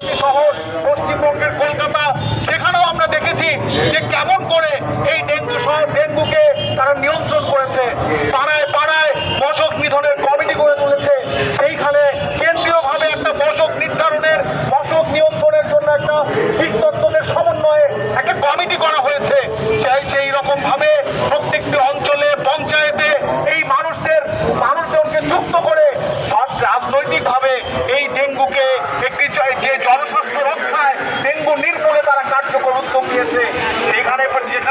শহর, পশ্চিমবঙ্গের কলকাতা, সেখানেও আমরা দেখেছি যে কেমন করে এই ডেঙ্গু শহর, ডেঙ্গুকে তারা নিয়ন্ত্রণ করেছে। পাড়ায় পাড়ায় মশক নিধনের কমিটি করে তুলেছে। সেইখানে কেন্দ্রীয়ভাবে একটা মশক নির্ধারণের মশক নিয়ন্ত্রণের জন্য একটা বিস্তর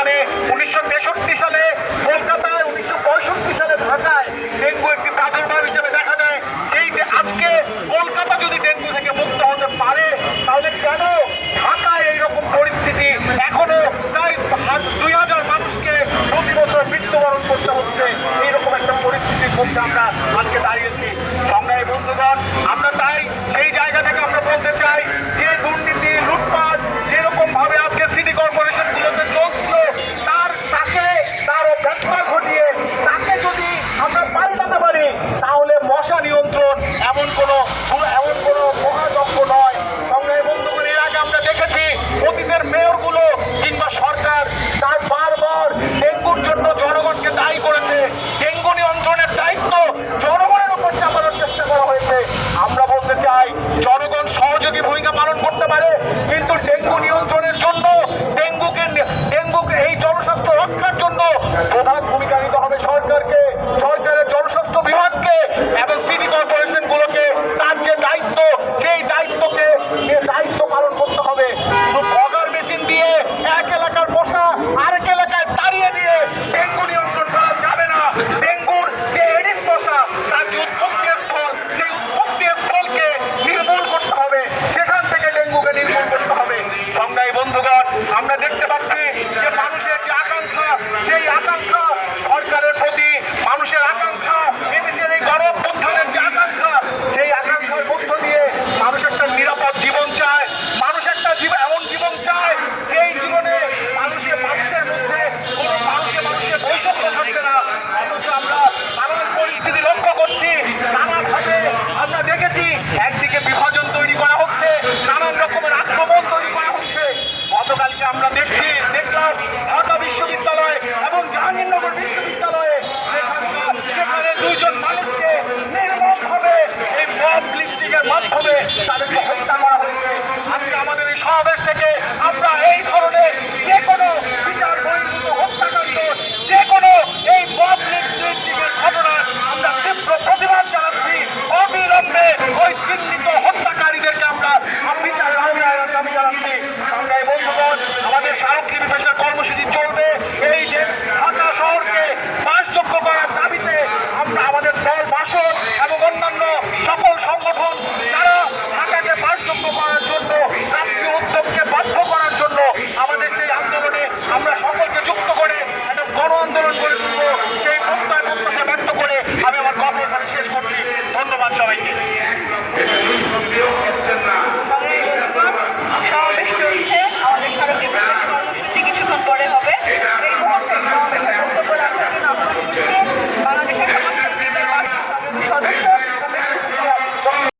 সালে, উনিশশো সালে কলকাতায়, উনিশশো পঁয়ষট্টি সালে ঢাকায় ডেঙ্গু একটি প্রাদুর্ভাব হিসেবে দেখা দেয় সেই আজকে কলকাতা যদি ডেঙ্গু থেকে মুক্ত হতে পারে, তাহলে কেন